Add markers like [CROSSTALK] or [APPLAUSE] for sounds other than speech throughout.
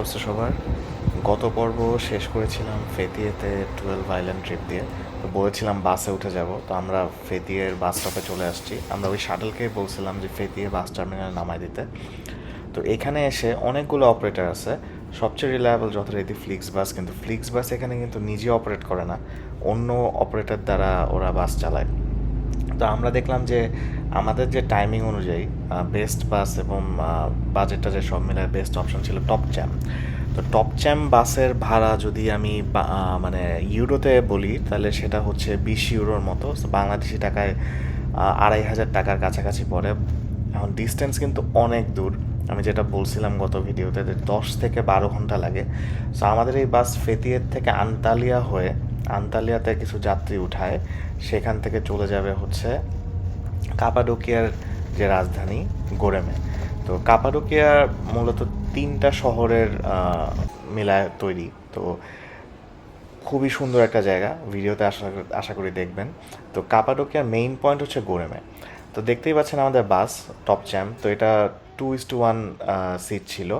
অবস্থা সবার। গত পর্ব শেষ করেছিলাম ফেতিয়েতে টুয়েলভ আইল্যান্ড ট্রিপ দিয়ে। তো বলেছিলাম বাসে উঠে যাব, তো আমরা ফেতিয়ের বাস স্টপে চলে আসছি। আমরা ওই শাটলকে বলছিলাম যে ফেতিয়ে বাস টার্মিনালে নামায় দিতে। তো এখানে এসে অনেকগুলো অপারেটর আছে। সবচেয়ে রিলায়েবল যথারীতি ফ্লিক্স বাস কিন্তু ফ্লিক্স বাস এখানে কিন্তু নিজে অপারেট করে না। অন্য অপারেটর দ্বারা ওরা বাস চালায়। তো আমরা দেখলাম যে আমাদের যে টাইমিং অনুযায়ী বেস্ট বাস এবং বাজেটটা যে সব মিলে বেস্ট অপশন ছিল টপ চ্যাম তো টপ চ্যাম বাসের ভাড়া যদি আমি মানে ইউরোতে বলি, তাহলে সেটা হচ্ছে বিশ ইউরোর মতো। বাংলাদেশি টাকায় আড়াই হাজার টাকার কাছাকাছি পড়ে। এখন ডিস্টেন্স কিন্তু অনেক দূর। আমি যেটা বলছিলাম গত ভিডিওতে যে দশ থেকে বারো ঘণ্টা লাগে। সো আমাদের এই বাস ফেতিয়ের থেকে আন্তালিয়া হয়ে আন্তালিয়াতে কিছু যাত্রী উঠায়। সেখান থেকে চলে যাবে হচ্ছে কাপাডোকিয়ার যে রাজধানী গোরেমে। তো কাপাডোকিয়া মূলত তিনটা শহরের মিলায় তৈরি। তো খুবই সুন্দর একটা জায়গা। ভিডিওতে আশা আশা করি দেখবেন। তো কাপাডোকিয়ার মেইন পয়েন্ট হচ্ছে গোরেমে। তো দেখতেই পাচ্ছেন আমাদের বাস টপ চ্যাম তো এটা two is to one seat ছিল।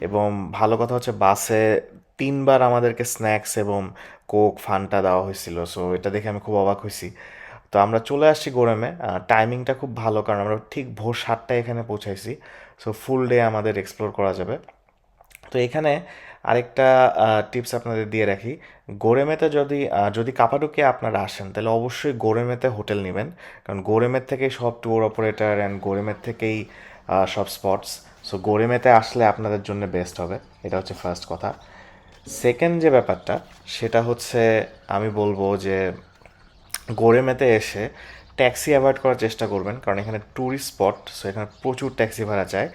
এবং ভালো কথা হচ্ছে বাসে তিনবার আমাদেরকে স্ন্যাক্স এবং কোক ফান্টা দেওয়া হয়েছিল সো এটা দেখে আমি খুব অবাক হয়েছি। তো আমরা চলে আসছি গোরেমে টাইমিংটা খুব ভালো কারণ আমরা ঠিক ভোর সাতটায় এখানে পৌঁছাইছি সো ফুল ডে আমাদের এক্সপ্লোর করা যাবে। তো এখানে আরেকটা টিপস আপনাদের দিয়ে রাখি। গোরেমেতে যদি যদি কাপাডুকে আপনারা আসেন, তাহলে অবশ্যই গোরেমেতে হোটেল নেবেন, কারণ গোরেমের থেকেই সব ট্যুর অপারেটর অ্যান্ড গোরেমের থেকেই সব স্পটস সো গোরেমেতে আসলে আপনাদের জন্য বেস্ট হবে, এটা হচ্ছে ফার্স্ট কথা। সেকেন্ড যে ব্যাপারটা, সেটা হচ্ছে আমি বলব যে গোরেমেতে এসে ট্যাক্সি অ্যাভয়েড করার চেষ্টা করবেন, কারণ এখানে ট্যুরিস্ট স্পট সো এখানে প্রচুর ট্যাক্সি ভাড়া চায়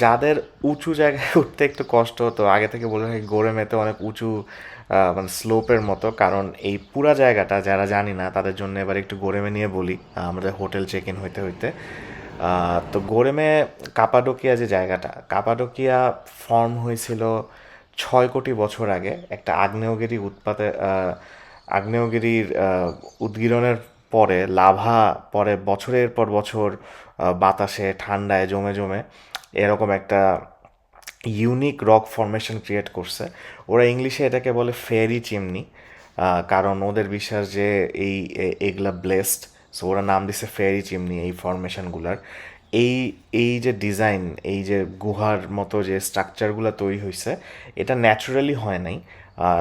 যাদের উঁচু জায়গায় [LAUGHS] উঠতে একটু কষ্ট হতো আগে থেকে বলে রাখি গোরেমেতে অনেক উঁচু মানে স্লোপের মতো, কারণ এই পুরা জায়গাটা, যারা জানি না, তাদের জন্য এবার একটু গোরেমে নিয়ে বলি, আমাদের হোটেল চেক ইন হইতে। হইতে তো গোরেমে কাপাডোকিয়া যে জায়গাটা, কাপাডোকিয়া ফর্ম হয়েছিল ছয় কোটি বছর আগে একটা আগ্নেয়গিরি উৎপাতে আগ্নেয়গিরির উদ্গীরণের পরে, লাভা পরে, বছরের পর বছর বাতাসে, ঠান্ডায়, জমে জমে এরকম একটা ইউনিক রক ফরমেশন ক্রিয়েট করছে। ওরা ইংলিশে এটাকে বলে ফেরি চিমনি কারণ ওদের বিশ্বাস যে এই এগুলা ব্লেসড সো ওরা নাম দিছে ফেরি চিমনি এই ফরমেশনগুলার এই এই যে ডিজাইন এই যে গুহার মতো যে স্ট্রাকচারগুলো তৈরি হয়েছে এটা ন্যাচারালি হয় নাই।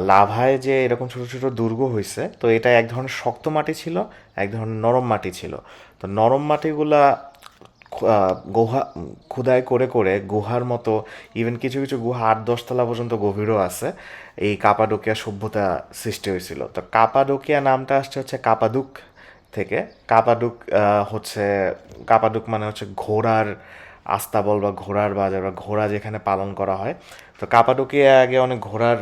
লাভায় যে এরকম ছোটো ছোটো দুর্গ হয়েছে তো এটা এক ধরনের শক্ত মাটি ছিল, এক ধরনের নরম মাটি ছিল। তো নরম মাটিগুলা গুহা, খুদাই করে করে গুহার মতো ইভেন কিছু কিছু গুহা আট দশতলা পর্যন্ত গভীরও আছে, এই কাপাডোকিয়া সভ্যতা সৃষ্টি হয়েছিল তো কাপাডোকিয়া নামটা আসছে হচ্ছে কাপাদুক। থেকে। কাপাডুক হচ্ছে, কাপাডুক মানে হচ্ছে ঘোড়ার আস্তাবল বা ঘোড়ার বাজার বা ঘোড়া যেখানে পালন করা হয়। তো কাপাডোকিয়া আগে অনেক ঘোড়ার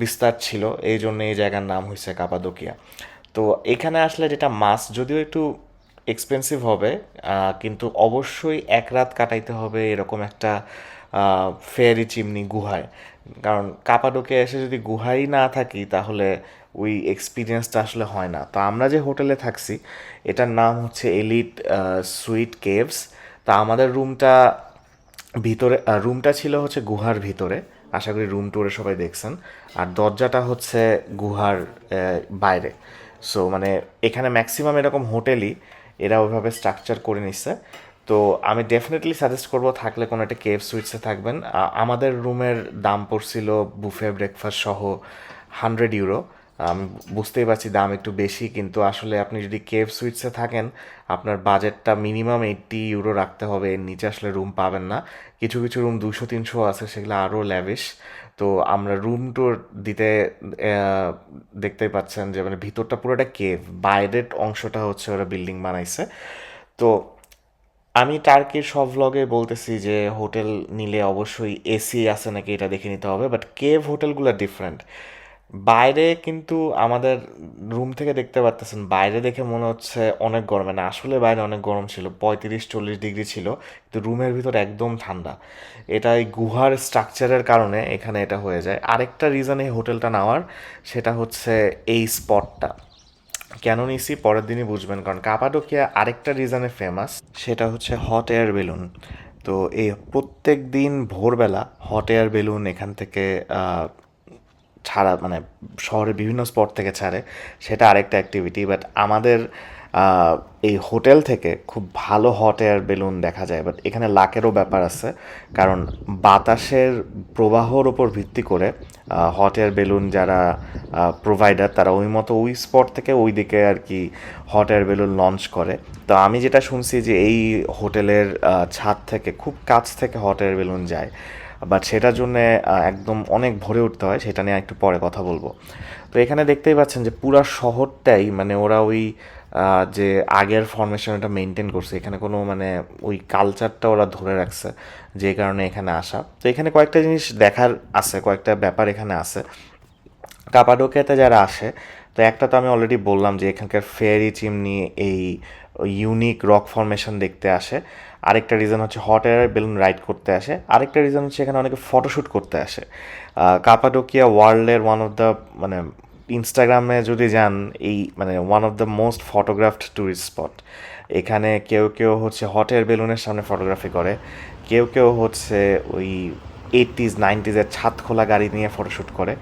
বিস্তার ছিল, এই জন্য এই জায়গার নাম হয়েছে কাপাডোকিয়া। তো এখানে আসলে যেটা মাছ যদিও একটু এক্সপেন্সিভ হবে কিন্তু অবশ্যই এক রাত কাটাইতে হবে এরকম একটা ফেয়ারি চিমনি গুহায়। কারণ কাপাডোকে এসে যদি গুহাই না থাকি, তাহলে ওই এক্সপিরিয়েন্সটা আসলে হয় না। তো আমরা যে হোটেলে থাকছি, এটার নাম হচ্ছে এলিট সুইট কেভস তা আমাদের রুমটা ভিতরে রুমটা ছিল হচ্ছে গুহার ভিতরে। আশা করি রুম টুরে সবাই দেখছেন। আর দরজাটা হচ্ছে গুহার বাইরে। সো মানে এখানে ম্যাক্সিমাম এরকম হোটেলই এরা ওইভাবে স্ট্রাকচার করে নিচ্ছে তো আমি ডেফিনেটলি সাজেস্ট করব থাকলে কোনো একটা কেভ সুইটসে থাকবেন। আমাদের রুমের দাম পড়ছিল বুফে ব্রেকফাস্ট সহ হান্ড্রেড ইউরো আমি বুঝতেই পারছি দাম একটু বেশি, কিন্তু আসলে আপনি যদি কেভ সুইটসে থাকেন, আপনার বাজেটটা মিনিমাম এইট্টি ইউরো রাখতে হবে, এর নিচে আসলে রুম পাবেন না। কিছু কিছু রুম দুশো তিনশো আছে, সেগুলো আরও ল্যাভিশ তো আমরা রুম টুর দিতে দেখতেই পাচ্ছেন যে মানে ভিতরটা পুরোটা কেভ, বাইরের অংশটা হচ্ছে ওরা বিল্ডিং বানাইছে। তো আমি টার্কির সব ভ্লগে বলতেছি যে, হোটেল নিলে অবশ্যই এসি আছে নাকি এটা দেখে নিতে হবে, বাট কেভ হোটেলগুলো ডিফারেন্ট বাইরে কিন্তু আমাদের রুম থেকে দেখতে পারতেছেন, বাইরে দেখে মনে হচ্ছে অনেক গরম। না আসলে বাইরে অনেক গরম ছিল, পঁয়ত্রিশ, চল্লিশ ডিগ্রি ছিল, কিন্তু রুমের ভিতর একদম ঠান্ডা। এটা এই গুহার স্ট্রাকচারের কারণে এখানে এটা হয়ে যায়। আরেকটা রিজন এই হোটেলটা নেওয়ার, সেটা হচ্ছে এই স্পটটা কেন নিছি? পরের দিনই বুঝবেন, কারণ কাপাডোকিয়া আরেকটা রিজনে ফেমাস সেটা হচ্ছে হট এয়ার বেলুন তো এই প্রত্যেক দিন ভোরবেলা হট এয়ার বেলুন এখান থেকে ছাড়া মানে শহরের বিভিন্ন স্পট থেকে ছাড়ে, সেটা আরেকটা অ্যাক্টিভিটি বাট আমাদের এই হোটেল থেকে খুব ভালো হট এয়ার বেলুন দেখা যায় বাট এখানে লাকেরও ব্যাপার আছে, কারণ বাতাসের প্রবাহর ওপর ভিত্তি করে হট এয়ার বেলুন যারা প্রোভাইডার তারা ওই মতো ওই স্পট থেকে ওই দিকে আর কি হট এয়ার বেলুন লঞ্চ করে। তো আমি যেটা শুনছি যে এই হোটেলের ছাদ থেকে, খুব কাছ থেকে হট এয়ার বেলুন যায়। বাট সেটার জন্যে একদম অনেক ভরে উঠতে হয়, সেটা নিয়ে একটু পরে কথা বলব। তো এখানে দেখতেই পাচ্ছেন যে পুরা শহরটাই মানে ওরা ওই যে আগের ফরমেশনটা মেনটেন করছে। এখানে কোনো মানে ওই কালচারটা ওরা ধরে রাখছে, যে কারণে এখানে আসা। তো এখানে কয়েকটা জিনিস দেখার আছে, কয়েকটা ব্যাপার এখানে আছে। কাপাডোকিয়াতে যারা আসে, তো একটা তো আমি অলরেডি বললাম যে এখানকার ফেয়ারি চিমনি এই ইউনিক রক ফরমেশন দেখতে আসে। আরেকটা রিজন হচ্ছে হট এয়ার বেলুন রাইড করতে আসে। আরেকটা রিজন হচ্ছে এখানে অনেকে ফটোশ্যুট করতে আসে। কাপাডোকিয়া ওয়ার্ল্ডের ওয়ান অফ দ্য মানে ইনস্টাগ্রামে যদি যান, এই মানে one of the most photographed tourist spot এখানে কেউ কেউ হচ্ছে হট এয়ার বেলুনের সামনে ফটোগ্রাফি করে। কেউ কেউ হচ্ছে ওই এইটিজ নাইনটিজের ছাদ খোলা গাড়ি নিয়ে ফটোশ্যুট করে।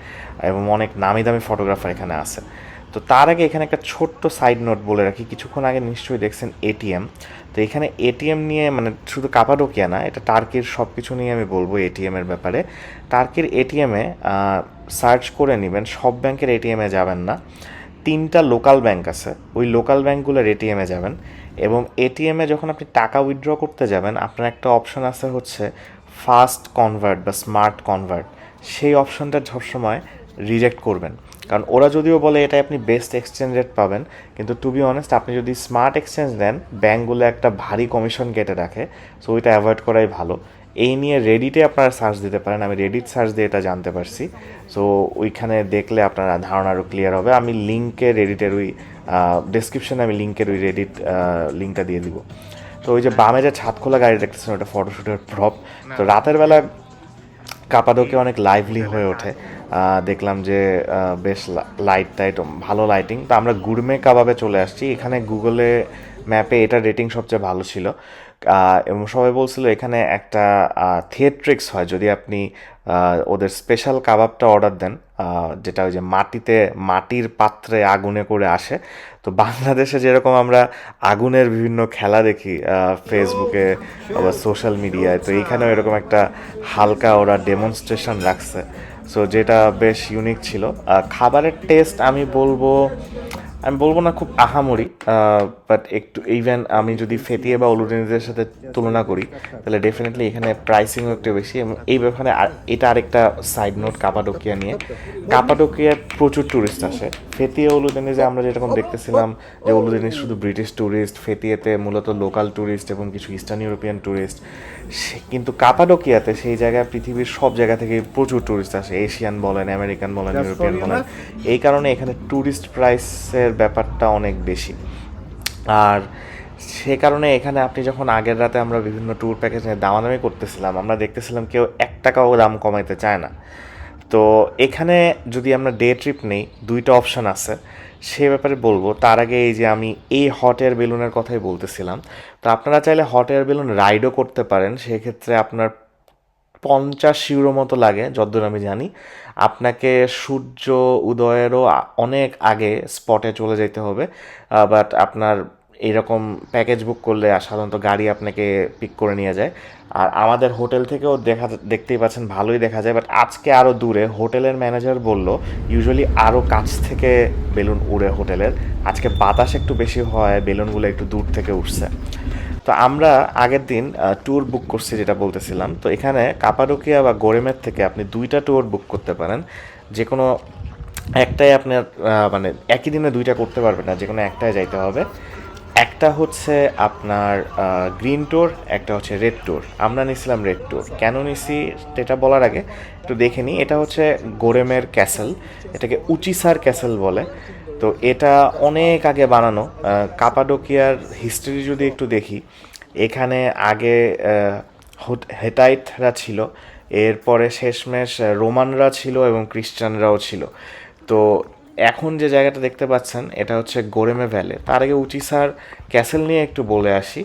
এবং অনেক নামি দামি ফটোগ্রাফার এখানে আছে। তো তার আগে এখানে একটা ছোট্ট সাইড নোট বলে রাখি। কিছুক্ষণ আগে নিশ্চয়ই দেখছেন এটিএম তো এখানে এটিএম নিয়ে মানে শুধু কাপাডোকিয়া না, এটা টার্কির সব কিছু নিয়ে আমি বলব এটিএমের ব্যাপারে। টার্কির এটিএমে সার্চ করে নেবেন, সব ব্যাংকের এটিএমে যাবেন না। তিনটা লোকাল ব্যাংক আছে, ওই লোকাল ব্যাংকগুলোর এটিএমে যাবেন এবং এটিএমে যখন আপনি টাকা উইথড্র করতে যাবেন, আপনার একটা অপশন আছে হচ্ছে ফাস্ট কনভার্ট বা স্মার্ট কনভার্ট সেই অপশনটা সবসময় রিজেক্ট করবেন। কারণ ওরা যদিও বলে এটা আপনি বেস্ট এক্সচেঞ্জ রেট পাবেন কিন্তু টু বি অনেস্ট আপনি যদি স্মার্ট এক্সচেঞ্জ দেন ব্যাঙ্কগুলো একটা ভারী কমিশন কেটে রাখে সো ওইটা অ্যাভয়েড করাই ভালো। এই নিয়ে রেডিটে আপনারা সার্চ দিতে পারেন আমি রেডিট সার্চ দিয়ে এটা জানতে পারছি। সো ওইখানে দেখলে আপনারা ধারণা আরও ক্লিয়ার হবে। আমি লিঙ্কে রেডিটের ওই ডেসক্রিপশনে আমি লিঙ্কের ওই রেডিট লিঙ্কটা দিয়ে দিব। তো ওই যে বামে যে ছাদ খোলা গাড়ি দেখতেছেন ওটা ফটোশ্যুটের প্রপ তো রাতের বেলা কাপাডোকে অনেক লাইভলি হয়ে ওঠে। দেখলাম যে বেশ লাইট টাইট ভালো লাইটিং তো আমরা গুড়মে কাবাবে চলে আসছি। এখানে গুগলে ম্যাপে এটা রেটিং সবচেয়ে ভালো ছিল। এবং সবাই বলছিল এখানে একটা থিয়েট্রিক্স হয়। যদি আপনি ওদের স্পেশাল কাবাবটা অর্ডার দেন যেটা ওই যে মাটিতে, মাটির পাত্রে আগুনে করে আসে তো বাংলাদেশে যেরকম আমরা আগুনের বিভিন্ন খেলা দেখি ফেসবুকে আবার সোশ্যাল মিডিয়ায় তো এইখানেও এরকম একটা হালকা ওরা ডেমনস্ট্রেশন রাখছে। সো যেটা বেশ ইউনিক ছিল। খাবারের টেস্ট আমি বলব আমি বলব না খুব আহামরি বাট একটু ইভেন আমি যদি ফেটিয়ে বা অলুডেনিদের সাথে তুলনা করি তাহলে ডেফিনেটলি এখানে প্রাইসিংও একটু বেশি এবং এই ব্যাপারে আর- এটা আরেকটা সাইড নোট কাপাডোকিয়া নিয়ে। কাপাডোকিয়ায় প্রচুর ট্যুরিস্ট আসে। ফেতিয়ে অলুদেনিজে আমরা যেরকম দেখতেছিলাম যে অলুদেনিজ শুধু ব্রিটিশ ট্যুরিস্ট ফেতিয়েতে মূলত লোকাল ট্যুরিস্ট এবং কিছু ইস্টার্ন ইউরোপিয়ান ট্যুরিস্ট সে কিন্তু কাপাডোকিয়াতে সেই জায়গায় পৃথিবীর সব জায়গা থেকে প্রচুর ট্যুরিস্ট আসে। এশিয়ান বলেন আমেরিকান বলেন ইউরোপিয়ান বলেন। এই কারণে এখানে ট্যুরিস্ট প্রাইসের ব্যাপারটা অনেক বেশি। আর সে কারণে এখানে আপনি যখন আগের রাতে আমরা বিভিন্ন ট্যুর প্যাকেজ নিয়ে দামাদামি করতেছিলাম, আমরা দেখতেছিলাম কেউ এক টাকাও দাম কমাইতে চায় না। তো এখানে যদি আমরা ডে ট্রিপ নেই, দুইটা অপশান আছে। সে ব্যাপারে বলব, তার আগে এই যে আমি এই হট এয়ার বেলুনের কথাই বলতেছিলাম। তো আপনারা চাইলে হট এয়ার বেলুন রাইডও করতে পারেন, সেক্ষেত্রে আপনার পঞ্চাশ ইউরো মতো লাগে যতদূর আমি জানি। আপনাকে সূর্য, উদয়েরও অনেক আগে স্পটে চলে যেতে হবে। বাট আপনার এইরকম প্যাকেজ বুক করলে সাধারণত গাড়ি আপনাকে পিক করে নিয়ে যায়। আর আমাদের হোটেল থেকেও দেখা দেখতেই পাচ্ছেন, ভালোই দেখা যায়। বাট আজকে আরও দূরে হোটেলের ম্যানেজার বলল ইউজুয়ালি আরও কাছ থেকে বেলুন উড়ে হোটেলের। আজকে বাতাস একটু বেশি হয়, বেলুনগুলো একটু দূর থেকে উঠছে। তো আমরা আগের দিন ট্যুর বুক করছি যেটা বলতেছিলাম। তো এখানে কাপাডোকিয়া বা গোরেমের থেকে আপনি দুইটা ট্যুর বুক করতে পারেন। যে কোনো একটাই আপনার মানে একই দিনে দুইটা করতে পারবেন না যে কোনো একটাই যাইতে হবে। একটা হচ্ছে আপনার গ্রিন ট্যুর একটা হচ্ছে রেড ট্যুর আমরা নিছিলাম রেড ট্যুর কেন নিছি এটা বলার আগে একটু দেখে নিই। এটা হচ্ছে গোরেমের ক্যাসেল এটাকে উচিসার ক্যাসেল বলে। তো এটা অনেক আগে বানানো কাপাডোকিয়ার হিস্ট্রি যদি একটু দেখি, এখানে আগে হেটাইটরা ছিল, এরপরে শেষমেশ রোমানরা ছিল এবং খ্রিস্টানরাও ছিল। তো এখন যে জায়গাটা দেখতে পাচ্ছেন, এটা হচ্ছে গোরেমে ভ্যালে। তার আগে উচিসার ক্যাসেল নিয়ে একটু বলে আসি।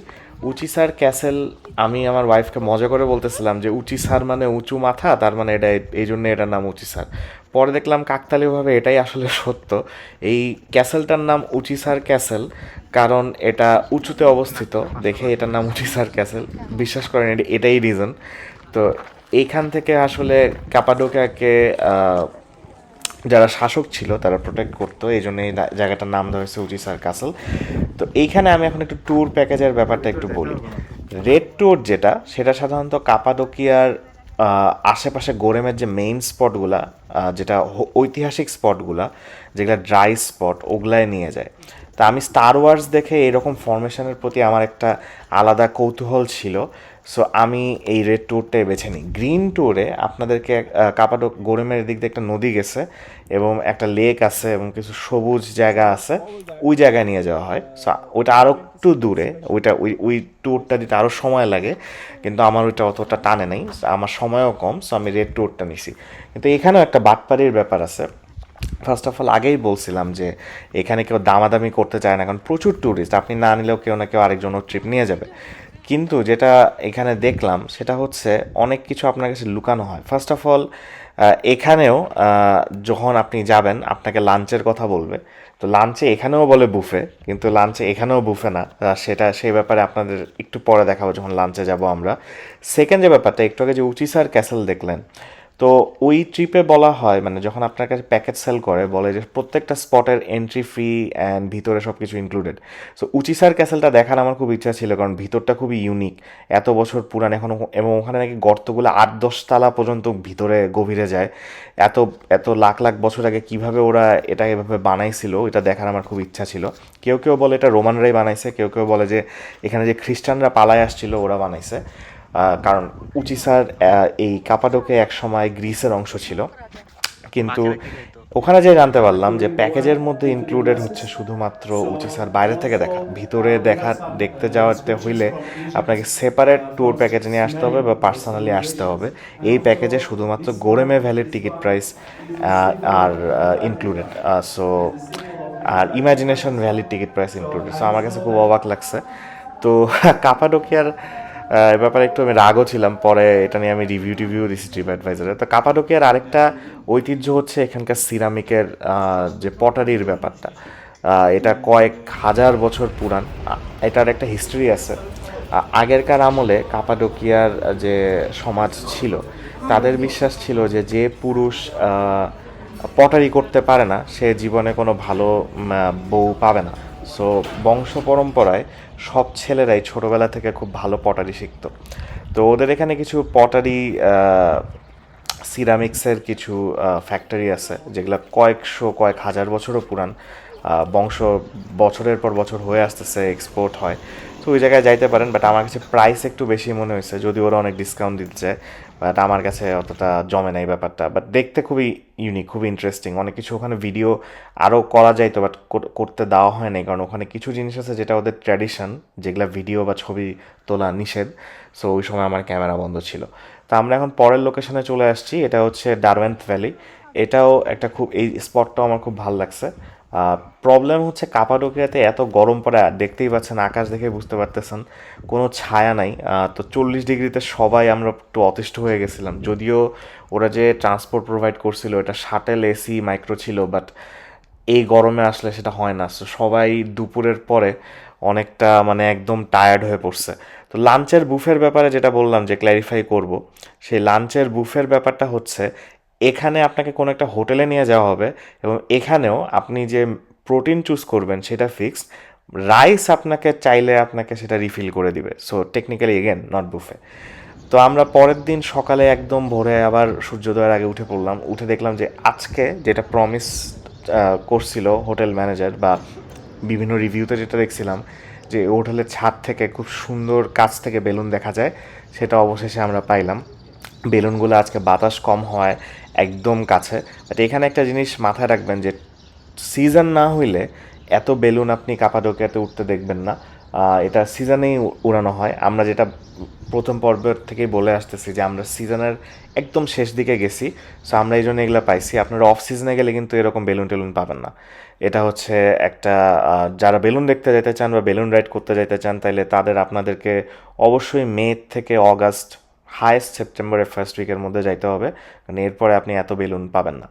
উচিসার ক্যাসেল, আমি আমার ওয়াইফকে মজা করে বলতেছিলাম যে উচিসার মানে উঁচু মাথা, তার মানে এটা, এই জন্য এটার নাম উচিসার। পরে দেখলাম কাকতালীয়ভাবে এটাই আসলে সত্য। এই ক্যাসেলটার নাম উচিসার ক্যাসেল, কারণ এটা উঁচুতে অবস্থিত। দেখে এটার নাম উচিসার ক্যাসেল। বিশ্বাস করেন, এটি- এটাই রিজন তো এইখান থেকে আসলে কাপাডোকাকে যারা শাসক ছিল তারা প্রোটেক্ট করতো। এই জন্য এই জায়গাটার নাম দেওয়া হয়েছে উচিসার কাসল তো এইখানে আমি এখন একটু ট্যুর প্যাকেজের ব্যাপারটা একটু বলি। রেড ট্যুর যেটা, সেটা সাধারণত কাপাডোকিয়ার আশেপাশে গোরেমের যে মেইন স্পটগুলা যেটা ঐতিহাসিক স্পটগুলা যেগুলো ড্রাই স্পট ওগুলায় নিয়ে যায়। তা আমি স্টার ওয়ার্স দেখে এরকম ফরমেশনের প্রতি আমার একটা আলাদা কৌতূহল ছিল। সো আমি এই রেড ট্যুরটাই বেছে নিই। গ্রিন ট্যুরে আপনাদেরকে কাপাডো গোরেমের দিক দিয়ে একটা নদী গেছে এবং একটা লেক আছে এবং কিছু সবুজ জায়গা আছে, ওই জায়গায় নিয়ে যাওয়া হয়। সো ওইটা আরও একটু দূরে, ওইটা ওই ওই ট্যুরটা দিতে আরও সময় লাগে, কিন্তু আমার ওইটা অতটা টানে নেই। আমার সময়ও কম সো আমি রেড ট্যুরটা নিছি। কিন্তু এখানেও একটা বাটপাড়ির ব্যাপার আছে। ফার্স্ট অফ অল আগেই বলছিলাম যে এখানে কেউ দামাদামি করতে চায় না, কারণ প্রচুর ট্যুরিস্ট আপনি না নিলেও কেউ না কেউ আরেকজন ট্রিপ নিয়ে যাবে। কিন্তু যেটা এখানে দেখলাম, সেটা হচ্ছে অনেক কিছু আপনার কাছে লুকানো হয়। ফার্স্ট অফ অল এখানেও যখন আপনি যাবেন, আপনাকে লাঞ্চের কথা বলবে। তো লাঞ্চে এখানেও বলে বুফে, কিন্তু লাঞ্চে এখানেও বুফে না। সেটা, সেই ব্যাপারে আপনাদের একটু পরে দেখাবো যখন লাঞ্চে যাব আমরা। সেকেন্ড যে ব্যাপারটা, একটু আগে যে উচিসার ক্যাসেল দেখলেন তো ওই ট্রিপে বলা হয় মানে যখন আপনার কাছে প্যাকেজ সেল করে, বলে যে প্রত্যেকটা স্পটের এন্ট্রি ফ্রি অ্যান্ড ভিতরে সব কিছু ইনক্লুডেড সো উচিসার ক্যাসেলটা দেখার আমার খুব ইচ্ছা ছিল, কারণ ভিতরটা খুবই ইউনিক এত বছর পুরান, এখন এবং ওখানে নাকি গর্তগুলো আট দশ তালা পর্যন্ত ভিতরে গভীরে যায়। এত এত লাখ লাখ বছর আগে কীভাবে ওরা এটা এভাবে বানাইছিল, এটা দেখার আমার খুব ইচ্ছা ছিল। কেউ কেউ বলে এটা রোমানরাই বানাইছে, কেউ কেউ বলে যে এখানে যে খ্রিস্টানরা পালায় আসছিল, ওরা বানাইছে। কারণ উচিসার এই কাপাডোকে এক সময় গ্রিসের অংশ ছিল। কিন্তু ওখানে যে জানতে পারলাম যে প্যাকেজের মধ্যে ইনক্লুডেড হচ্ছে শুধুমাত্র উচিসার বাইরে থেকে দেখা। ভিতরে দেখা দেখতে যাওয়াতে হইলে আপনাকে সেপারেট ট্যুর প্যাকেজ নিয়ে আসতে হবে বা পার্সোনালি আসতে হবে। এই প্যাকেজে শুধুমাত্র গোরেমে ভ্যালির টিকিট প্রাইস আর ইনক্লুডেড সো আর ইমাজিনেশন ভ্যালির টিকিট প্রাইস ইনক্লুডেড সো আমার কাছে খুব অবাক লাগছে। তো [LAUGHS] কাপাডোকিয়ার এ ব্যাপারে একটু আমি রাগও ছিলাম। পরে এটা নিয়ে আমি রিভিউ টিভিউ দিছি ট্রিপ অ্যাডভাইজারে তো কাপাডোকিয়ার আরেকটা ঐতিহ্য হচ্ছে এখানকার সিরামিকের যে পটারির ব্যাপারটা। এটা কয়েক হাজার বছর পুরান। এটার একটা হিস্ট্রি আছে। আগেরকার আমলে কাপাডোকিয়ার যে সমাজ ছিল, তাদের বিশ্বাস ছিল যে যে পুরুষ পটারি করতে পারে না, সে জীবনে কোনো ভালো বউ পাবে না। সো বংশ পরম্পরায় সব ছেলেরাই ছোটবেলা থেকে খুব ভালো পটারি শিখতো। তো ওদের এখানে কিছু পটারি সিরামিক্সের কিছু ফ্যাক্টরি আছে, যেগুলো কয়েকশো, কয়েক হাজার বছরও পুরান। বংশ বছরের পর বছর হয়ে আসতেছে এক্সপোর্ট হয়। তো ওই জায়গায় যাইতে পারেন বাট আমার কাছে প্রাইস একটু বেশি মনে হয়েছে যদি ওরা অনেক ডিসকাউন্ট দিচ্ছে বাট আমার কাছে অতটা জমে নাই ব্যাপারটা। বাট দেখতে খুবই ইউনিক খুবই ইন্টারেস্টিং অনেক কিছু ওখানে ভিডিও আরও করা যাইতো বাট করতে দেওয়া হয় নাই, কারণ ওখানে কিছু জিনিস আছে যেটা ওদের ট্র্যাডিশন যেগুলো ভিডিও বা ছবি তোলা নিষেধ। সো ওই সময় আমার ক্যামেরা বন্ধ ছিল। তা আমরা এখন পরের লোকেশনে চলে আসছি, এটা হচ্ছে ডারওয়েন্থ ভ্যালি এটাও একটা খুব, এই স্পটটাও আমার খুব ভালো লাগছে। প্রবলেম হচ্ছে কাপাডোকিয়াতে এত গরম পড়ে দেখতেই পাচ্ছেন, আকাশ দেখে বুঝতে পারতেছেন, কোনো ছায়া নাই। তো চল্লিশ ডিগ্রিতে সবাই আমরা একটু অতিষ্ঠ হয়ে গেছিলাম। যদিও ওরা যে ট্রান্সপোর্ট প্রোভাইড করছিল, এটা শাটেল এসি মাইক্রো ছিল বাট এই গরমে আসলে সেটা হয় না। সো সবাই দুপুরের পরে অনেকটা মানে একদম টায়ার্ড হয়ে পড়ছে। তো লাঞ্চের বুফের ব্যাপারে যেটা বললাম যে ক্ল্যারিফাই করব, সেই লাঞ্চের বুফের ব্যাপারটা হচ্ছে এখানে আপনাকে কোনো একটা হোটেলে নিয়ে যাওয়া হবে এবং এখানেও আপনি যে প্রোটিন চুজ করবেন সেটা ফিক্সড, রাইস আপনাকে চাইলে আপনাকে সেটা রিফিল করে দিবে। So technically again not buffet তো আমরা পরের দিন সকালে একদম ভোরে আবার সূর্যোদয়ের আগে উঠে পড়লাম। উঠে দেখলাম যে আজকে যেটা প্রমিস করছিল হোটেল ম্যানেজার বা বিভিন্ন রিভিউতে যেটা দেখছিলাম যে হোটেলের ছাদ থেকে খুব সুন্দর কাছ থেকে বেলুন দেখা যায়, সেটা অবশেষে আমরা পাইলাম। বেলুনগুলো আজকে বাতাস কম হয়, একদম কাছে। বাট এখানে একটা জিনিস মাথায় রাখবেন যে সিজন না হইলে এত বেলুন আপনি কাপাডোকিয়াতে উঠতে দেখবেন না। এটা সিজনেই উড়ানো হয়। আমরা যেটা প্রথম পর্বের থেকেই বলে আসতেছি যে, আমরা সিজনের একদম শেষ দিকে গেছি। সো আমরা এই জন্য এগুলো পাইছি। আপনারা অফ সিজনে গেলে কিন্তু এরকম বেলুন টেলুন পাবেন না। এটা হচ্ছে একটা যারা বেলুন দেখতে যেতে চান বা বেলুন রাইড করতে যেতে চান তাহলে তাদের আপনাদেরকে অবশ্যই মে থেকে অগাস্ট হায়েস্ট সেপ্টেম্বরের ফার্স্ট উইকের মধ্যে যাইতে হবে। কারণ এরপরে আপনি এত বেলুন পাবেন না।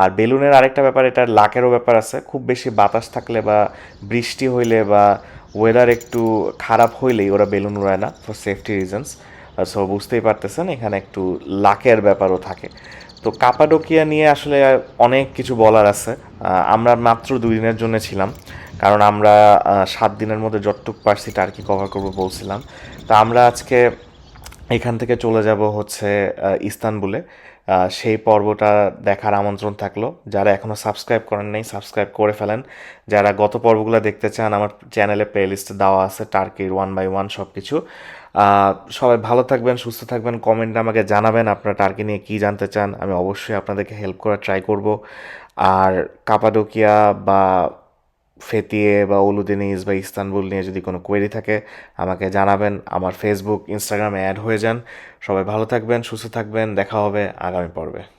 আর বেলুনের আরেকটা ব্যাপার এটা লাকেরও ব্যাপার আছে। খুব বেশি বাতাস থাকলে বা বৃষ্টি হইলে বা ওয়েদার একটু খারাপ হইলেই ওরা বেলুন উড়ায় না ফর সেফটি রিজনস সো বুঝতেই পারতেছেন, এখানে একটু লাকের ব্যাপারও থাকে। তো কাপাডোকিয়া নিয়ে আসলে অনেক কিছু বলার আছে। আমরা মাত্র দুই দিনের জন্য ছিলাম। কারণ আমরা সাত দিনের মধ্যে যতটুক পারছি টার্কি কভার করব বলছিলাম। তো আমরা আজকে এখান থেকে চলে যাব হচ্ছে ইস্তানবুলে। সেই পর্বটা দেখার আমন্ত্রণ থাকল। যারা এখনও সাবস্ক্রাইব করেন নাই, সাবস্ক্রাইব করে ফেলেন। যারা গত পর্বগুলো দেখতে চান, আমার চ্যানেলে প্লেলিস্টে দেওয়া আছে টার্কির ওয়ান বাই ওয়ান সব কিছু সবাই ভালো থাকবেন, সুস্থ থাকবেন। কমেন্টে আমাকে জানাবেন আপনারা টার্কি নিয়ে কী জানতে চান। আমি অবশ্যই আপনাদেরকে হেল্প করার ট্রাই করব। আর কাপাডোকিয়া বা ফেতিয়ে বা উলুদিনিস বা ইস্তানবুল নিয়ে যদি কোনো কোয়েরি থাকে, আমাকে জানাবেন। আমার ফেসবুক ইনস্টাগ্রামে অ্যাড হয়ে যান। সবাই ভালো থাকবেন, সুস্থ থাকবেন। দেখা হবে আগামী পর্বে।